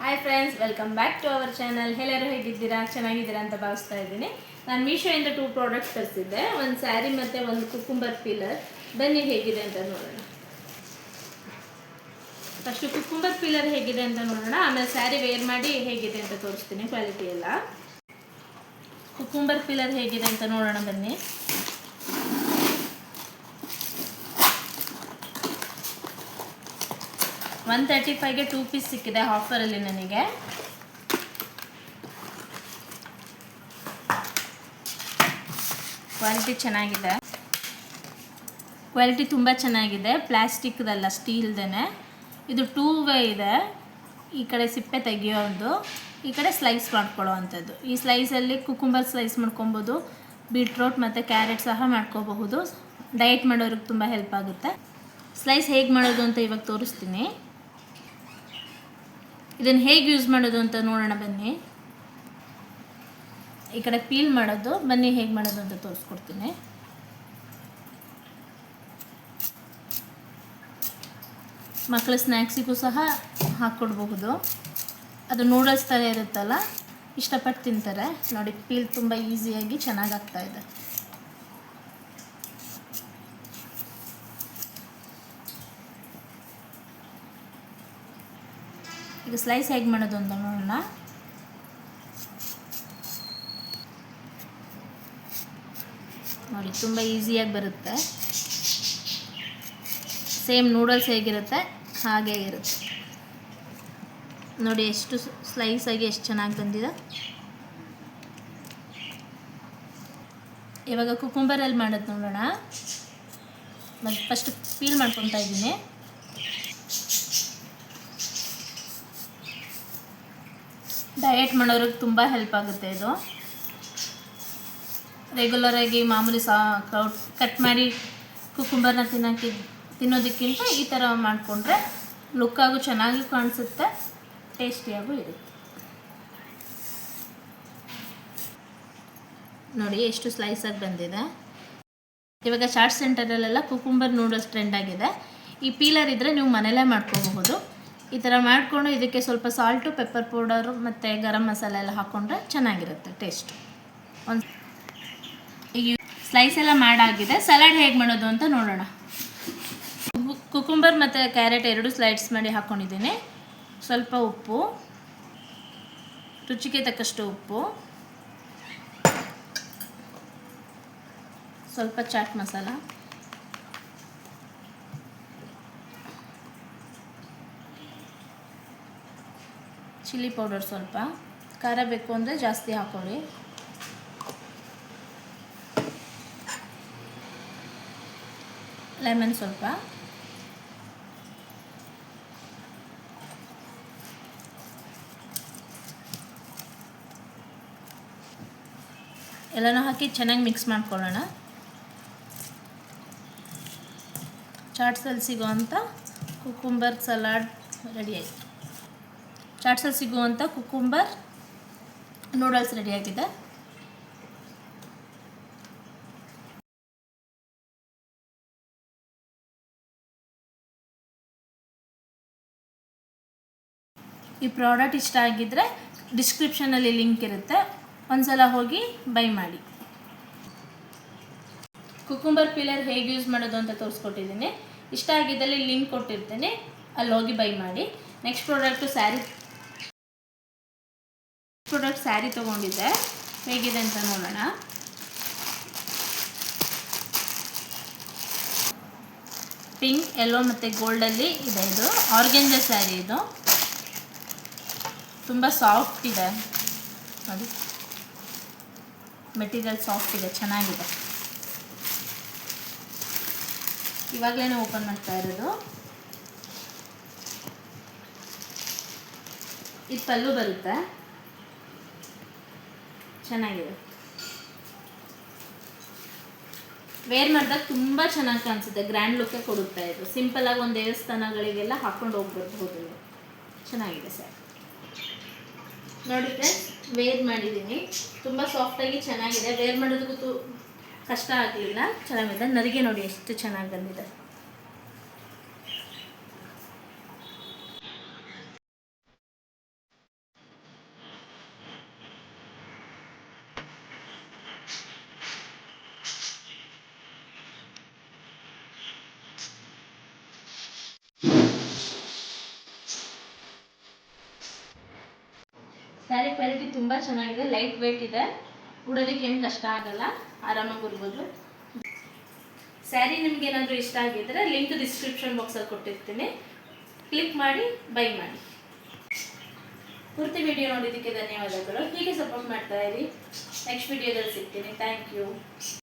Hi friends welcome back to our channel ಎಲ್ಲರೂ ಹೇಗಿದ್ದೀರಾ? ಚೆನ್ನಾಗಿದ್ದೀರಾ ಅಂತ ಭಾವಿಸ್ತಾ ಇದ್ದೀನಿ. ನಾನು ಮೀಶೋಯಿಂದ ಟೂ ಪ್ರಾಡಕ್ಟ್ಸ್ ತರಿಸಿದ್ದೆ. ಒಂದು ಸ್ಯಾರಿ ಮತ್ತು ಒಂದು ಕುಕುಂಬರ್ ಪೀಲರ್ ಬನ್ನಿ, ಹೇಗಿದೆ ಅಂತ ನೋಡೋಣ. ಫಸ್ಟು ಕುಕುಂಬರ್ ಪೀಲರ್ ಹೇಗಿದೆ ಅಂತ ನೋಡೋಣ. ಆಮೇಲೆ ಸ್ಯಾರಿ ವೇರ್ ಮಾಡಿ ಹೇಗಿದೆ ಅಂತ ತೋರಿಸ್ತೀನಿ ಕ್ವಾಲಿಟಿ ಎಲ್ಲ. ಕುಕುಂಬರ್ ಪೀಲರ್ ಹೇಗಿದೆ ಅಂತ ನೋಡೋಣ ಬನ್ನಿ. ಒನ್ ತರ್ಟಿ ಫೈವ್ಗೆ ಟೂ ಪೀಸ್ ಸಿಕ್ಕಿದೆ ಆಫರಲ್ಲಿ ನನಗೆ. ಕ್ವಾಲಿಟಿ ಚೆನ್ನಾಗಿದೆ. ಕ್ವಾಲಿಟಿ ತುಂಬ ಚೆನ್ನಾಗಿದೆ. ಪ್ಲ್ಯಾಸ್ಟಿಕ್ದಲ್ಲ ಸ್ಟೀಲ್ದೇ ಇದು ಟೂ ವೇ ಇದೆ. ಈ ಕಡೆ ಸಿಪ್ಪೆ ತೆಗಿಯೋದು. ಈ ಕಡೆ ಸ್ಲೈಸ್ ಮಾಡ್ಕೊಳ್ಳೋವಂಥದ್ದು. ಈ ಸ್ಲೈಸಲ್ಲಿ ಕುಕುಂಬರ್ ಸ್ಲೈಸ್ ಮಾಡ್ಕೊಬೋದು ಬೀಟ್ರೋಟ್ ಮತ್ತು ಕ್ಯಾರೆಟ್ ಸಹ ಮಾಡ್ಕೋಬಹುದು. ಡಯಟ್ ಮಾಡೋರಿಗೆ ತುಂಬ ಹೆಲ್ಪ್ ಆಗುತ್ತೆ. ಸ್ಲೈಸ್ ಹೇಗೆ ಮಾಡೋದು ಅಂತ ಇವಾಗ ತೋರಿಸ್ತೀನಿ. ಇದನ್ನು ಹೇಗೆ ಯೂಸ್ ಮಾಡೋದು ಅಂತ ನೋಡೋಣ ಬನ್ನಿ. ಈ ಕಡೆ ಪೀಲ್ ಮಾಡೋದು, ಬನ್ನಿ ಹೇಗೆ ಮಾಡೋದು ಅಂತ ತೋರಿಸ್ಕೊಡ್ತೀನಿ. ಮಕ್ಕಳ ಸ್ನ್ಯಾಕ್ಸಿಗೂ ಸಹ ಹಾಕ್ಕೊಡ್ಬಹುದು ಅದು ನೂಡಲ್ಸ್ ಥರ ಇರುತ್ತಲ್ಲ, ಇಷ್ಟಪಟ್ಟು ತಿಂತಾರೆ. ನೋಡಿ ಪೀಲ್ ತುಂಬ ಈಸಿಯಾಗಿ ಚೆನ್ನಾಗಿ ಈಗ ಸ್ಲೈಸ್ ಹೇಗೆ ಮಾಡೋದು ಅಂತ ನೋಡೋಣ. ನೋಡಿ, ತುಂಬ ಈಸಿಯಾಗಿ ಬರುತ್ತೆ. ಸೇಮ್ ನೂಡಲ್ಸ್ ಹೇಗಿರುತ್ತೆ, ಹಾಗೆ ಇರುತ್ತೆ. ನೋಡಿ, ಎಷ್ಟು ಸ್ಲೈಸ್ ಆಗಿ ಎಷ್ಟು ಚೆನ್ನಾಗಿ ಬಂದಿದೆ. ಇವಾಗ ಕುಕುಂಬರಲ್ಲಿ ಮಾಡೋದು ನೋಡೋಣ. ಮತ್ತು ಫಸ್ಟ್ ಪೀಲ್ ಮಾಡ್ಕೊತಾ ಇದ್ದೀನಿ. ಡಯಟ್ ಮಾಡೋರಿಗೆ ತುಂಬ ಹೆಲ್ಪ್ ಆಗುತ್ತೆ ಇದು. ರೆಗ್ಯುಲರಾಗಿ ಮಾಮೂಲಿ ಸಾ ಕೌಟ್ ಕಟ್ ಮಾಡಿ ಕುಕುಂಬರ್ನ ತಿನ್ನೋಕ್ಕೆ, ತಿನ್ನೋದಕ್ಕಿಂತ ಈ ಥರ ಮಾಡಿಕೊಂಡ್ರೆ ಲುಕ್ಕಾಗೂ ಚೆನ್ನಾಗಿ ಕಾಣಿಸುತ್ತೆ ಟೇಸ್ಟಿಯಾಗೂ ಇರುತ್ತೆ. ನೋಡಿ ಎಷ್ಟು ಸ್ಲೈಸಾಗಿ ಬಂದಿದೆ. ಇವಾಗ ಶಾರ್ಟ್ ಸೆಂಟರಲ್ಲೆಲ್ಲ ಕುಕುಂಬರ್ ನೂಡಲ್ಸ್ ಟ್ರೆಂಡ್ ಆಗಿದೆ. ಈ ಪೀಲರ್ ಇದ್ದರೆ ನೀವು ಮನೆಯಲ್ಲೇ ಮಾಡ್ಕೋಬಹುದು. ಈ ಥರ ಮಾಡಿಕೊಂಡು ಇದಕ್ಕೆ ಸ್ವಲ್ಪ ಸಾಲ್ಟು ಪೆಪ್ಪರ್ ಪೌಡರು ಮತ್ತು ಗರಂ ಮಸಾಲೆ ಎಲ್ಲ ಹಾಕ್ಕೊಂಡ್ರೆ ಚೆನ್ನಾಗಿರುತ್ತೆ ಟೇಸ್ಟ್ ಒಂದು ಈಗ ಸ್ಲೈಸ್ ಎಲ್ಲ ಮಾಡಾಗಿದೆ. ಸಲಾಡ್ ಹೇಗೆ ಮಾಡೋದು ಅಂತ ನೋಡೋಣ. ಕುಕುಂಬರ್ ಮತ್ತು ಕ್ಯಾರೆಟ್ ಎರಡು ಸ್ಲೈಡ್ಸ್ ಮಾಡಿ ಹಾಕ್ಕೊಂಡಿದ್ದೀನಿ ಸ್ವಲ್ಪ ಉಪ್ಪು, ರುಚಿಗೆ ತಕ್ಕಷ್ಟು ಉಪ್ಪು, ಸ್ವಲ್ಪ ಚಾಟ್ ಮಸಾಲ ಚಿಲ್ಲಿ ಪೌಡರ್ ಸ್ವಲ್ಪ. ಖಾರ ಬೇಕು ಅಂದರೆ ಜಾಸ್ತಿ ಹಾಕೊಳ್ಳಿ. ಲೆಮನ್ ಸ್ವಲ್ಪ. ಎಲ್ಲನೂ ಹಾಕಿ ಚೆನ್ನಾಗಿ ಮಿಕ್ಸ್ ಮಾಡ್ಕೊಳ್ಳೋಣ. ಚಾಟ್ಸಲ್ಲಿ ಸಿಗೋವಂಥ ಕುಕುಂಬರ್ ಸಲಾಡ್ ರೆಡಿ ಆಯಿತು. ಚಾಟ್ಸಲ್ಲಿ ಸಿಗುವಂಥ ಕುಕುಂಬರ್ ನೂಡಲ್ಸ್ ರೆಡಿಯಾಗಿದೆ ಈ ಪ್ರಾಡಕ್ಟ್ ಇಷ್ಟ ಆಗಿದ್ದರೆ ಡಿಸ್ಕ್ರಿಪ್ಷನಲ್ಲಿ ಲಿಂಕ್ ಇರುತ್ತೆ. ಒಂದ್ಸಲ ಹೋಗಿ ಬೈ ಮಾಡಿ. ಕುಕುಂಬರ್ ಪಿಲ್ಲರ್ ಹೇಗೆ ಯೂಸ್ ಮಾಡೋದು ಅಂತ ತೋರಿಸ್ಕೊಟ್ಟಿದ್ದೀನಿ. ಇಷ್ಟ ಆಗಿದ್ದಲ್ಲಿ ಲಿಂಕ್ ಕೊಟ್ಟಿರ್ತೀನಿ. ಅಲ್ಲಿ ಹೋಗಿ ಬೈ ಮಾಡಿ. Next product sari product sari ತೊಗೊಂಡಿದ್ದೆ. ಹೇಗಿದೆ ಅಂತ ನೋಡೋಣ. ಪಿಂಕ್ ಎಲ್ಲೋ ಮತ್ತು ಗೋಲ್ಡಲ್ಲಿ ಇದೆ ಇದು. ಆರ್ಗೆಂಜ ಸ್ಯಾರಿ ಇದು. ತುಂಬ ಸಾಫ್ಟ್ ಇದೆ. ನೋಡಿ ಮೆಟೀರಿಯಲ್ ಸಾಫ್ಟ್ ಇದೆ, ಚೆನ್ನಾಗಿದೆ. ಇವಾಗಲೇ ಓಪನ್ ಮಾಡ್ತಾ ಇರೋದು. ಇದು ಪಲ್ಲು ಬರುತ್ತೆ. ಚೆನ್ನಾಗಿದೆ. ವೇರ್ ಮಾಡಿದಾಗ ತುಂಬ ಚೆನ್ನಾಗಿ ಕಾಣಿಸುತ್ತೆ ಗ್ರ್ಯಾಂಡ್ ಲುಕ್ಕೇ ಕೊಡುತ್ತೆ ಇದು. ಸಿಂಪಲಾಗಿ ಒಂದು ದೇವಸ್ಥಾನಗಳಿಗೆಲ್ಲ ಹಾಕ್ಕೊಂಡು ಹೋಗ್ಬರ್ಬೋದು ಚೆನ್ನಾಗಿದೆ ಸರ್. ನೋಡಿದ್ರೆ ವೇರ್ ಮಾಡಿದ್ದೀನಿ. ತುಂಬ ಸಾಫ್ಟಾಗಿ ಚೆನ್ನಾಗಿದೆ. ವೇರ್ ಮಾಡೋದಕ್ಕೂ ಕಷ್ಟ ಆಗಲಿಲ್ಲ. ಚೆನ್ನಾಗಿದೆ. ನರಿಗೆ ನೋಡಿ ಎಷ್ಟು ಚೆನ್ನಾಗಿ ಬಂದಿದೆ. ಸ್ಯಾರಿ ಕ್ವಾಲಿಟಿ ತುಂಬ ಚೆನ್ನಾಗಿದೆ ಲೈಟ್ ವೆಯ್ಟ್ ಇದೆ. ಉಡೋದಕ್ಕೆ ಏನು ಕಷ್ಟ ಆಗಲ್ಲ, ಆರಾಮಾಗಿ ಉರ್ಬೋದು. ಸ್ಯಾರಿ ನಿಮ್ಗೆ ಏನಾದರೂ ಇಷ್ಟ ಆಗಿದ್ರೆ ಲಿಂಕ್ ಡಿಸ್ಕ್ರಿಪ್ಷನ್ ಬಾಕ್ಸಲ್ಲಿ ಕೊಟ್ಟಿರ್ತೀನಿ. ಕ್ಲಿಕ್ ಮಾಡಿ ಬೈ ಮಾಡಿ. ಪೂರ್ತಿ ವಿಡಿಯೋ ನೋಡಿದ್ದಕ್ಕೆ ಧನ್ಯವಾದಗಳು. ಹೀಗೆ ಸಪೋರ್ಟ್ ಮಾಡ್ತಾ ಇರಿ. ನೆಕ್ಸ್ಟ್ ವಿಡಿಯೋದಲ್ಲಿ ಸಿಗ್ತೀನಿ. Thank you